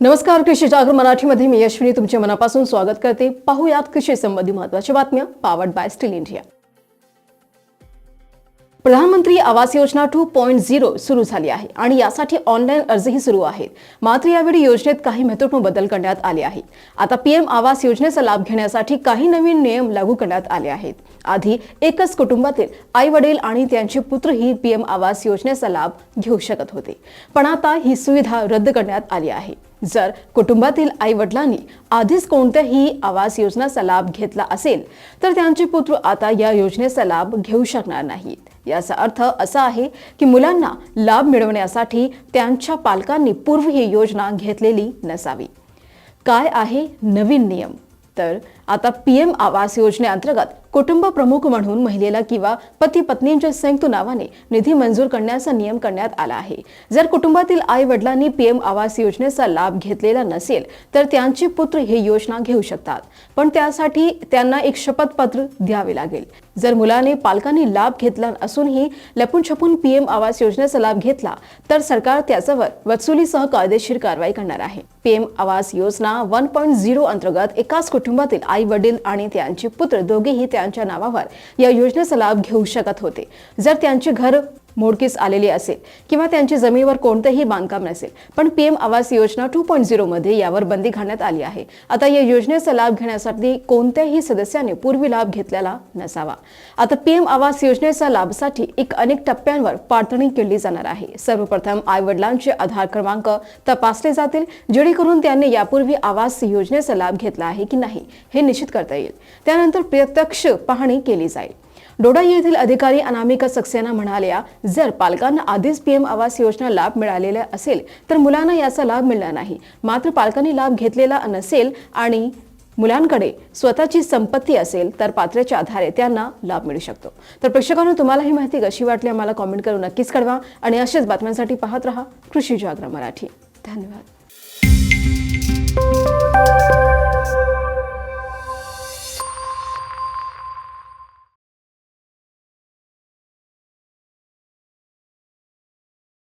नमस्कार कृषी जागर मराठीमध्ये मी यशविनी. तुमचे मनापासून स्वागत करते. पाहूयात कृषी संबंधी महत्त्वाच्या बातम्या पावर्ड बाय स्टील इंडिया प्रधानमंत्री Awas Yojana two point zero सुरू झाली आहे आणि यासाठी ऑनलाईन अर्जही सुरू आहेत. मात्र यावेळी योजनेत काही महत्त्वपूर्ण बदल करण्यात आले आहेत. आता पीएम आवास योजनेचा लाभ घेण्यासाठी काही नवीन नियम लागू करण्यात आले आहेत. आधी एकच कुटुंबातील आई वडील आणि त्यांचे पुत्रही पीएम आवास योजनेचा लाभ घेऊ शकत होते. पण आता ही सुविधा रद्द करण्यात आली आहे. जर कुटुंबातील आई वडिलांनी आधीच कोणत्याही आवास योजनेचा लाभ घेतला असेल तर त्यांचे पुत्र आता या योजनेचा लाभ घेऊ शकणार नाहीत. याचा अर्थ असा आहे की मुलांना लाभ मिळवण्यासाठी त्यांच्या पालकांनी पूर्वी ही योजना घेतलेली नसावी. काय आहे नवीन नियम? तर आता पीएम आवास योजनेअंतर्गत कुटुंब प्रमुख म्हणून महिलेला किंवा पती पत्नींच्या संयुक्त नावाने निधी मंजूर करण्याचा नियम करण्यात आला आहे. जर कुटुंबातील आई वडिलांनी पीएम आवास योजनेचा लाभ घेतलेला नसेल तर त्यांचे पुत्र ही योजना घेऊ शकतात. पण त्यासाठी त्यांना एक शपथपत्र द्यावे लागेल. जर मुलाने पालकांनी लाभ घेतला असूनही लपून छपून पीएम आवास योजनेचा लाभ घेतला तर सरकार त्याच्यावर वसुलीसह कायदेशीर कारवाई करणार आहे. PM Awas Yojana one point zero अंतर्गत एकाच कुटुंबातील आई वडील आणि त्यांचे पुत्र दोघेही त्यांच्या नावावर या योजनेचा लाभ घेऊ शकत होते. जर त्यांचे घर मोडकीस आलेली असेल किंवा त्यांची जमिनीवर कोणतेही बांधकाम नसेल. पण PM Awas Yojana two point zero मध्ये यावर बंदी घालण्यात आली आहे. आता या योजनेचा लाभ घेण्यासाठी कोणत्याही सदस्याने पूर्वी लाभ घेतलेला नसावा. आता पीएम आवास योजनेचा लाभसाठी एक अनेक टप्प्यांवर पाडतणी केली जाणार आहे. सर्वप्रथम आई वडिलांचे आधार क्रमांक तपासले जातील जेणेकरून त्यांनी यापूर्वी आवास योजनेचा लाभ घेतला आहे की नाही हे निश्चित करता येईल. त्यानंतर प्रत्यक्ष पाहणी केली जाईल. डोडा येथील अधिकारी अनामिका सक्सेना म्हणाल्या जर पालकांना आधीच पीएम आवास योजना लाभ मिळालेला असेल तर मुलांना याचा लाभ मिळणार नाही. मात्र पालकांनी लाभ घेतलेला नसेल आणि मुलांकडे स्वतःची संपत्ती असेल तर पात्रच्या आधारे त्यांना लाभ मिळू शकतो. तर प्रेक्षकांना तुम्हाला ही माहिती कशी वाटली आम्हाला कॉमेंट करून नक्कीच कळवा आणि अशाच बातम्यांसाठी पाहत रहा कृषी जागरण मराठी. धन्यवाद.